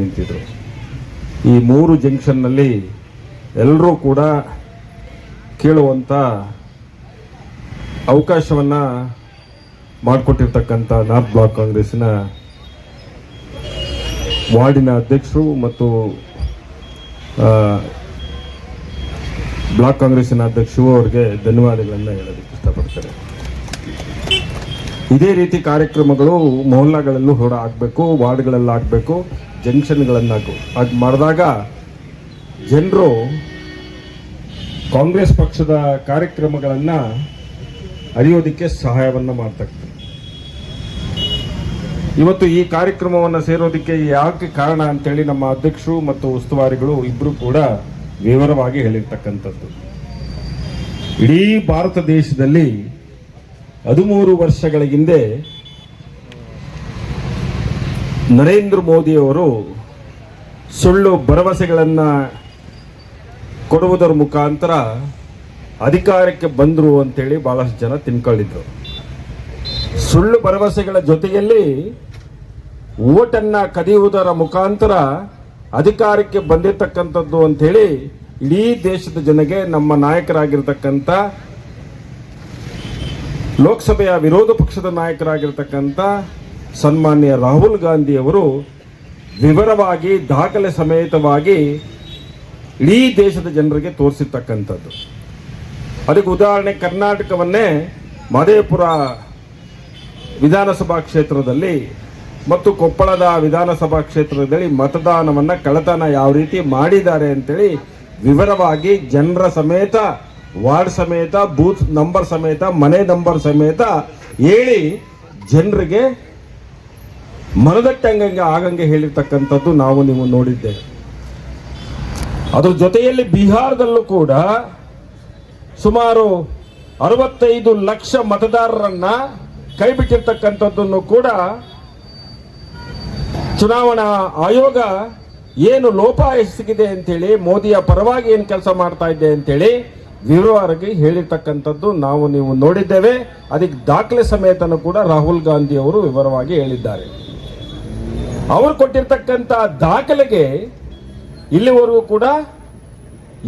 ನಿಂತಿದ್ರು. ಈ ಮೂರು ಜಂಕ್ಷನ್ನಲ್ಲಿ ಎಲ್ಲರೂ ಕೂಡ ಕೇಳುವಂಥ ಅವಕಾಶವನ್ನ ಮಾಡಿಕೊಟ್ಟಿರ್ತಕ್ಕಂಥ ನಾರ್ತ್ ಬ್ಲಾಕ್ ಕಾಂಗ್ರೆಸ್ಸಿನ ವಾರ್ಡಿನ ಅಧ್ಯಕ್ಷರು ಮತ್ತು ಬ್ಲಾಕ್ ಕಾಂಗ್ರೆಸ್ಸಿನ ಅಧ್ಯಕ್ಷರು ಅವರಿಗೆ ಧನ್ಯವಾದಗಳನ್ನು ಹೇಳೋದಕ್ಕೆ ಇಷ್ಟಪಡ್ತಾರೆ ಇದೇ ರೀತಿ ಕಾರ್ಯಕ್ರಮಗಳು ಮೊಹಲ್ಲಾಗಳಲ್ಲೂ ಹೊರ ಆಗಬೇಕು ವಾರ್ಡ್ಗಳಲ್ಲಿ ಆಗಬೇಕು ಜಂಕ್ಷನ್ಗಳನ್ನಾಗು. ಅದು ಮಾಡಿದಾಗ ಜನರು ಕಾಂಗ್ರೆಸ್ ಪಕ್ಷದ ಕಾರ್ಯಕ್ರಮಗಳನ್ನು ಅರಿಯೋದಕ್ಕೆ ಸಹಾಯವನ್ನು ಮಾಡ್ತಕ್ಕಂಥ ಇವತ್ತು ಈ ಕಾರ್ಯಕ್ರಮವನ್ನು ಸೇರೋದಕ್ಕೆ ಯಾಕೆ ಕಾರಣ ಅಂತೇಳಿ ನಮ್ಮ ಅಧ್ಯಕ್ಷರು ಮತ್ತು ಉಸ್ತುವಾರಿಗಳು ಇಬ್ಬರು ಕೂಡ ವಿವರವಾಗಿ ಹೇಳಿರ್ತಕ್ಕಂಥದ್ದು. ಇಡೀ ಭಾರತ ದೇಶದಲ್ಲಿ ಹದಿಮೂರು ವರ್ಷಗಳ ಹಿಂದೆ ನರೇಂದ್ರ ಮೋದಿಯವರು ಸುಳ್ಳು ಭರವಸೆಗಳನ್ನು ಕೊಡುವುದರ ಮುಖಾಂತರ ಅಧಿಕಾರಕ್ಕೆ ಬಂದರು ಅಂತೇಳಿ ಭಾಳಷ್ಟು ಜನ ತಿನ್ಕೊಂಡಿದ್ರು ಸುಳ್ಳು ಭರವಸೆಗಳ ಜೊತೆಯಲ್ಲಿ ಓಟನ್ನು ಕದಿಯುವುದರ ಮುಖಾಂತರ ಅಧಿಕಾರಕ್ಕೆ ಬಂದಿರತಕ್ಕಂಥದ್ದು ಅಂಥೇಳಿ ಇಡೀ ದೇಶದ ಜನಗೆ ನಮ್ಮ ನಾಯಕರಾಗಿರ್ತಕ್ಕಂಥ ಲೋಕಸಭೆಯ ವಿರೋಧ ಪಕ್ಷದ ನಾಯಕರಾಗಿರ್ತಕ್ಕಂಥ ಸನ್ಮಾನ್ಯ ರಾಹುಲ್ ಗಾಂಧಿ ಅವರು ವಿವರವಾಗಿ, ದಾಖಲೆ ಸಮೇತವಾಗಿ ಇಡೀ ದೇಶದ ಜನರಿಗೆ ತೋರಿಸಿರ್ತಕ್ಕಂಥದ್ದು. ಅದಕ್ಕೆ ಉದಾಹರಣೆ, ಕರ್ನಾಟಕವನ್ನೇ ಮಾದೇಪುರ ವಿಧಾನಸಭಾ ಕ್ಷೇತ್ರದಲ್ಲಿ ಮತ್ತು ಕೊಪ್ಪಳದ ವಿಧಾನಸಭಾ ಕ್ಷೇತ್ರದಲ್ಲಿ ಮತದಾನವನ್ನು ಕಳತನ ಯಾವ ರೀತಿ ಮಾಡಿದ್ದಾರೆ ಅಂತೇಳಿ ವಿವರವಾಗಿ ಜನರ ಸಮೇತ, ವಾರ್ಡ್ ಸಮೇತ, ಬೂತ್ ನಂಬರ್ ಸಮೇತ, ಮನೆ ನಂಬರ್ ಸಮೇತ ಹೇಳಿ ಜನರಿಗೆ ಮನದಟ್ಟಂಗಂಗೆ ಆಗಂಗೆ ಹೇಳಿರ್ತಕ್ಕಂಥದ್ದು ನಾವು ನೀವು ನೋಡಿದ್ದೇವೆ. ಅದರ ಜೊತೆಯಲ್ಲಿ ಬಿಹಾರದಲ್ಲೂ ಕೂಡ ಸುಮಾರು ಅರವತ್ತೈದು ಲಕ್ಷ ಮತದಾರರನ್ನ ಕೈಬಿಟ್ಟಿರ್ತಕ್ಕಂಥದ್ದನ್ನು ಕೂಡ ಚುನಾವಣಾ ಆಯೋಗ ಏನು ಲೋಪ ಎಸಗಿದೆ ಅಂತೇಳಿ, ಮೋದಿಯ ಪರವಾಗಿ ಏನು ಕೆಲಸ ಮಾಡ್ತಾ ಇದೆ ಅಂತೇಳಿ ವಿವರವಾಗಿ ಹೇಳಿರ್ತಕ್ಕಂಥದ್ದು ನಾವು ನೀವು ನೋಡಿದ್ದೇವೆ. ಅದಕ್ಕೆ ದಾಖಲೆ ಸಮೇತನೂ ಕೂಡ ರಾಹುಲ್ ಗಾಂಧಿ ಅವರು ವಿವರವಾಗಿ ಹೇಳಿದ್ದಾರೆ. ಅವರು ಕೊಟ್ಟಿರ್ತಕ್ಕಂಥ ದಾಖಲೆಗೆ ಇಲ್ಲಿವರೆಗೂ ಕೂಡ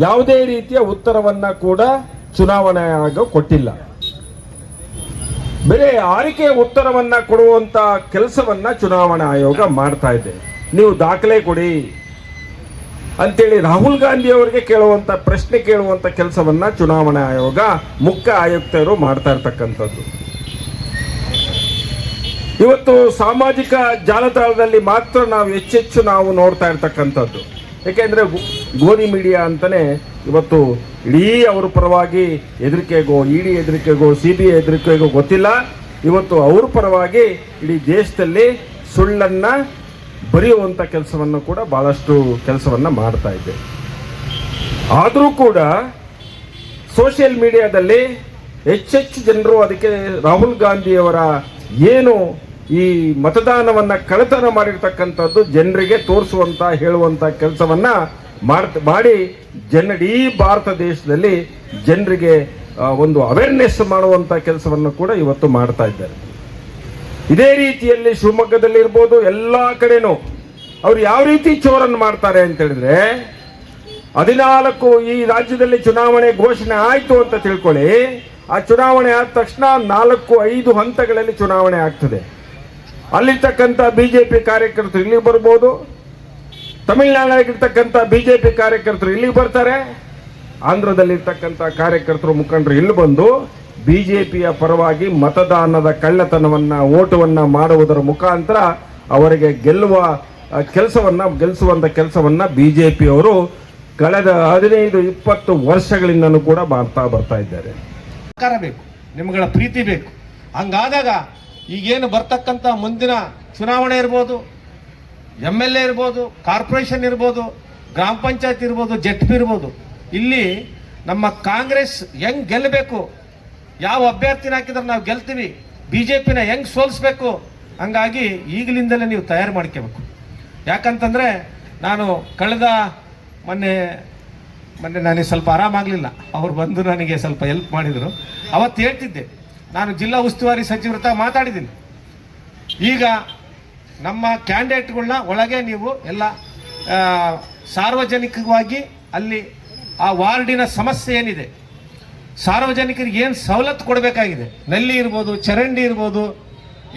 ಯಾವುದೇ ರೀತಿಯ ಉತ್ತರವನ್ನ ಕೂಡ ಚುನಾವಣೆ ಆಗ ಕೊಟ್ಟಿಲ್ಲ. ಬೇರೆ ಆರಿಕೆ ಉತ್ತರವನ್ನ ಕೊಡುವಂತ ಕೆಲಸವನ್ನ ಚುನಾವಣಾ ಆಯೋಗ ಮಾಡ್ತಾ ಇದೆ? ನೀವು ದಾಖಲೆ ಕೊಡಿ. ಅಂತೇಳಿ ರಾಹುಲ್ ಗಾಂಧಿ ಅವರಿಗೆ ಕೇಳುವಂತ, ಪ್ರಶ್ನೆ ಕೇಳುವಂತ ಕೆಲಸವನ್ನ ಚುನಾವಣಾ ಆಯೋಗ ಮುಖ್ಯ ಆಯುಕ್ತರು ಮಾಡ್ತಾ ಇರ್ತಕ್ಕಂಥದ್ದು. ಇವತ್ತು ಸಾಮಾಜಿಕ ಜಾಲತಾಣದಲ್ಲಿ ಮಾತ್ರ ನಾವು ಹೆಚ್ಚೆಚ್ಚು ನಾವು ನೋಡ್ತಾ ಇರ್ತಕ್ಕಂಥದ್ದು. ಯಾಕೆಂದ್ರೆ ಗೋರಿ ಮೀಡಿಯಾ ಅಂತಲೇ ಇವತ್ತು ಇಡೀ ಅವ್ರ ಪರವಾಗಿ ಹೆದರಿಕೆಗೋ ಇಡಿ ಹೆದರಿಕೆಗೋ ಸಿ ಬಿ ಐ ಹೆದರಿಕೆಗೋ ಗೊತ್ತಿಲ್ಲ. ಇವತ್ತು ಅವ್ರ ಪರವಾಗಿ ಇಡೀ ದೇಶದಲ್ಲಿ ಸುಳ್ಳನ್ನ ಬರೆಯುವಂಥ ಕೆಲಸವನ್ನು ಕೂಡ ಬಹಳಷ್ಟು ಕೆಲಸವನ್ನ ಮಾಡ್ತಾ ಇದೆ. ಆದರೂ ಕೂಡ ಸೋಷಿಯಲ್ ಮೀಡಿಯಾದಲ್ಲಿ ಹೆಚ್ಚೆಚ್ಚು ಜನರು ಅದಕ್ಕೆ ರಾಹುಲ್ ಗಾಂಧಿಯವರ ಏನು ಈ ಮತದಾನವನ್ನ ಕಳತನ ಮಾಡಿರ್ತಕ್ಕಂಥದ್ದು ಜನರಿಗೆ ತೋರಿಸುವಂತ, ಹೇಳುವಂತ ಕೆಲಸವನ್ನ ಮಾಡ್ತ ಮಾಡಿ ಜನಡೀ ಭಾರತ ದೇಶದಲ್ಲಿ ಜನರಿಗೆ ಒಂದು ಅವೇರ್ನೆಸ್ ಮಾಡುವಂತ ಕೆಲಸವನ್ನು ಕೂಡ ಇವತ್ತು ಮಾಡ್ತಾ ಇದ್ದಾರೆ. ಇದೇ ರೀತಿಯಲ್ಲಿ ಶಿವಮೊಗ್ಗದಲ್ಲಿ ಇರ್ಬೋದು ಎಲ್ಲಾ ಕಡೆನೂ ಅವ್ರು ಯಾವ ರೀತಿ ಚೋರನ್ನು ಮಾಡ್ತಾರೆ ಅಂತ ಹೇಳಿದ್ರೆ, ಹದಿನಾಲ್ಕು ಈ ರಾಜ್ಯದಲ್ಲಿ ಚುನಾವಣೆ ಘೋಷಣೆ ಆಯಿತು ಅಂತ ತಿಳ್ಕೊಳ್ಳಿ, ಆ ಚುನಾವಣೆ ಆದ ತಕ್ಷಣ ನಾಲ್ಕು ಐದು ಹಂತಗಳಲ್ಲಿ ಚುನಾವಣೆ ಆಗ್ತದೆ. ಅಲ್ಲಿರ್ತಕ್ಕಂಥ ಬಿಜೆಪಿ ಕಾರ್ಯಕರ್ತರು ಇಲ್ಲಿಗೆ ಬರ್ಬೋದು. ತಮಿಳುನಾಡಾಗಿರ್ತಕ್ಕಂಥ ಬಿಜೆಪಿ ಕಾರ್ಯಕರ್ತರು ಇಲ್ಲಿಗೆ ಬರ್ತಾರೆ. ಆಂಧ್ರದಲ್ಲಿರ್ತಕ್ಕಂಥ ಕಾರ್ಯಕರ್ತರು ಮುಖಂಡರು ಇಲ್ಲಿ ಬಂದು ಬಿಜೆಪಿಯ ಪರವಾಗಿ ಮತದಾನದ ಕಳ್ಳತನವನ್ನು, ಓಟವನ್ನು ಮಾಡುವುದರ ಮುಖಾಂತರ ಅವರಿಗೆ ಗೆಲ್ಲುವ ಕೆಲಸವನ್ನ ಬಿ ಕೆಲಸವನ್ನ ಪಿಯವರು ಕಳೆದ ಹದಿನೈದು, ಇಪ್ಪತ್ತು ವರ್ಷಗಳಿಂದನೂ ಕೂಡ ಮಾಡ್ತಾ ಬರ್ತಾ ಇದ್ದಾರೆ. ಸರ್ಕಾರ ಬೇಕು, ನಿಮ್ಗಳ ಪ್ರೀತಿ ಬೇಕು. ಹಂಗಾದಾಗ ಈಗೇನು ಬರ್ತಕ್ಕಂಥ ಮುಂದಿನ ಚುನಾವಣೆ ಇರ್ಬೋದು ಎಂ ಎಲ್ ಎ ಇರ್ಬೋದು, ಕಾರ್ಪೊರೇಷನ್ ಇರ್ಬೋದು, ಗ್ರಾಮ ಪಂಚಾಯತ್ ಇರ್ಬೋದು ಜೆಡ್ ಪಿ ಇರ್ಬೋದು, ಇಲ್ಲಿ ನಮ್ಮ ಕಾಂಗ್ರೆಸ್ ಹೆಂಗ್ ಗೆಲ್ಲಬೇಕು, ಯಾವ ಅಭ್ಯರ್ಥಿನ ಹಾಕಿದ್ರೆ ನಾವು ಗೆಲ್ತೀವಿ ಬಿ ಜೆ ಪಿನ ಹೆಂಗ್ ಸೋಲಿಸ್ಬೇಕು, ಹಂಗಾಗಿ ಈಗಲಿಂದಲೇ ನೀವು ತಯಾರು ಮಾಡ್ಕೋಬೇಕು. ಯಾಕಂತಂದರೆ ನಾನು ಕಳೆದ ಮೊನ್ನೆ ಮೊನ್ನೆ ನನಗೆ ಸ್ವಲ್ಪ ಆರಾಮಾಗಲಿಲ್ಲ, ಅವ್ರು ಬಂದು ನನಗೆ ಸ್ವಲ್ಪ ಹೆಲ್ಪ್ ಮಾಡಿದರು. ಅವತ್ತು ಹೇಳ್ತಿದ್ದೆ ನಾನು ಜಿಲ್ಲಾ ಉಸ್ತುವಾರಿ ಸಚಿವರ ಮಾತಾಡಿದ್ದೀನಿ. ಈಗ ನಮ್ಮ ಕ್ಯಾಂಡಿಡೇಟ್ಗಳನ್ನ ಒಳಗೆ ನೀವು ಎಲ್ಲ ಸಾರ್ವಜನಿಕವಾಗಿ ಅಲ್ಲಿ ಆ ವಾರ್ಡಿನ ಸಮಸ್ಯೆ ಏನಿದೆ? ಸಾರ್ವಜನಿಕರಿಗೆ ಏನು ಸವಲತ್ತು ಕೊಡಬೇಕಾಗಿದೆ? ನಲ್ಲಿ ಇರ್ಬೋದು, ಚರಂಡಿ ಇರ್ಬೋದು,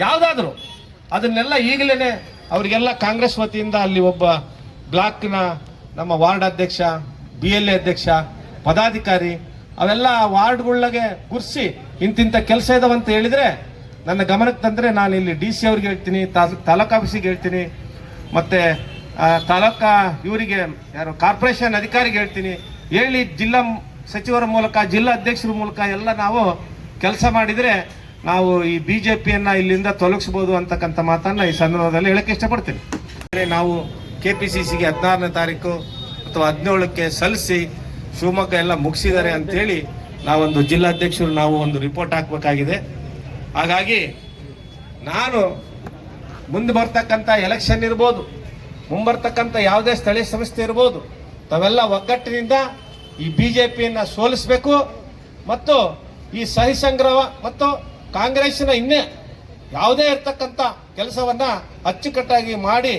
ಯಾವುದಾದ್ರೂ. ಅದನ್ನೆಲ್ಲ ಈಗಲೇ ಅವರಿಗೆಲ್ಲ ಕಾಂಗ್ರೆಸ್ ವತಿಯಿಂದ ಅಲ್ಲಿ ಒಬ್ಬ ಬ್ಲಾಕ್ನ ನಮ್ಮ ವಾರ್ಡ್ ಅಧ್ಯಕ್ಷ, ಬಿ ಅಧ್ಯಕ್ಷ, ಪದಾಧಿಕಾರಿ, ಅವೆಲ್ಲ ವಾರ್ಡ್ಗಳಿಗೆ ಗುರ್ಸಿ ಇಂತಿಂಥ ಕೆಲಸ ಇದಾವಂತ ಹೇಳಿದ್ರೆ ನನ್ನ ಗಮನಕ್ಕೆ ತಂದರೆ ನಾನು ಇಲ್ಲಿ ಡಿ ಸಿ ಅವ್ರಿಗೆ ಹೇಳ್ತೀನಿ, ತಾಲೂ- ತಾಲೂಕು ಆಫೀಸಿಗೆ ಹೇಳ್ತೀನಿ, ಮತ್ತೆ ತಾಲೂಕಾ ಇವರಿಗೆ ಯಾರು ಕಾರ್ಪೊರೇಷನ್ ಅಧಿಕಾರಿಗೆ ಹೇಳ್ತೀನಿ. ಹೇಳಿ ಜಿಲ್ಲಾ ಸಚಿವರ ಮೂಲಕ, ಜಿಲ್ಲಾ ಅಧ್ಯಕ್ಷರ ಮೂಲಕ ಎಲ್ಲ ನಾವು ಕೆಲಸ ಮಾಡಿದರೆ ನಾವು ಈ ಬಿ ಜೆ ಪಿಯನ್ನು ಇಲ್ಲಿಂದ ತೊಲಗಿಸ್ಬೋದು ಅಂತಕ್ಕಂಥ ಮಾತನ್ನ ಈ ಸಂದರ್ಭದಲ್ಲಿ ಹೇಳಕ್ಕೆ ಇಷ್ಟಪಡ್ತೀನಿ. ನಾವು ಕೆ ಪಿ ಸಿ ಸಿಗೆ ಹದಿನಾರನೇ ತಾರೀಕು ಅಥವಾ ಹದಿನೇಳಕ್ಕೆ ಸಲ್ಲಿಸಿ ಶಿವಮೊಗ್ಗ ಎಲ್ಲ ಮುಗಿಸಿದ್ದಾರೆ ಅಂತೇಳಿ ನಾವೊಂದು ಜಿಲ್ಲಾಧ್ಯಕ್ಷರು, ನಾವು ಒಂದು ರಿಪೋರ್ಟ್ ಹಾಕಬೇಕಾಗಿದೆ. ಹಾಗಾಗಿ ನಾನು ಮುಂದೆ ಬರ್ತಕ್ಕಂಥ ಎಲೆಕ್ಷನ್ ಇರ್ಬೋದು ಮುಂಬರ್ತಕ್ಕಂಥ ಯಾವುದೇ ಸ್ಥಳೀಯ ಸಂಸ್ಥೆ ಇರ್ಬೋದು, ತಾವೆಲ್ಲ ಒಗ್ಗಟ್ಟಿನಿಂದ ಈ ಬಿ ಜೆ ಪಿಯನ್ನು ಸೋಲಿಸಬೇಕು ಮತ್ತು ಈ ಸಹಿ ಸಂಗ್ರಹ ಮತ್ತು ಕಾಂಗ್ರೆಸ್ಸಿನ ಇನ್ನೇ ಯಾವುದೇ ಇರ್ತಕ್ಕಂಥ ಕೆಲಸವನ್ನು ಅಚ್ಚುಕಟ್ಟಾಗಿ ಮಾಡಿ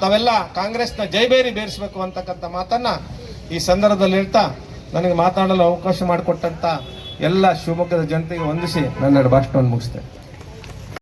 ತಾವೆಲ್ಲ ಕಾಂಗ್ರೆಸ್ನ ಜೈಬೇರಿ ಬೇರಿಸಬೇಕು ಅಂತಕ್ಕಂಥ ಮಾತನ್ನು ಈ ಸಂದರ್ಭದಲ್ಲಿ ಹೇಳ್ತಾ ನನಗೆ ಮಾತಾಡಲು ಅವಕಾಶ ಮಾಡಿಕೊಟ್ಟಂತ ಎಲ್ಲ ಶಿವಮೊಗ್ಗದ ಜನತೆಗೆ ವಂದಿಸಿ ನನ್ನ ಭಾಷಣವನ್ನು ಮುಗಿಸ್ತೇನೆ.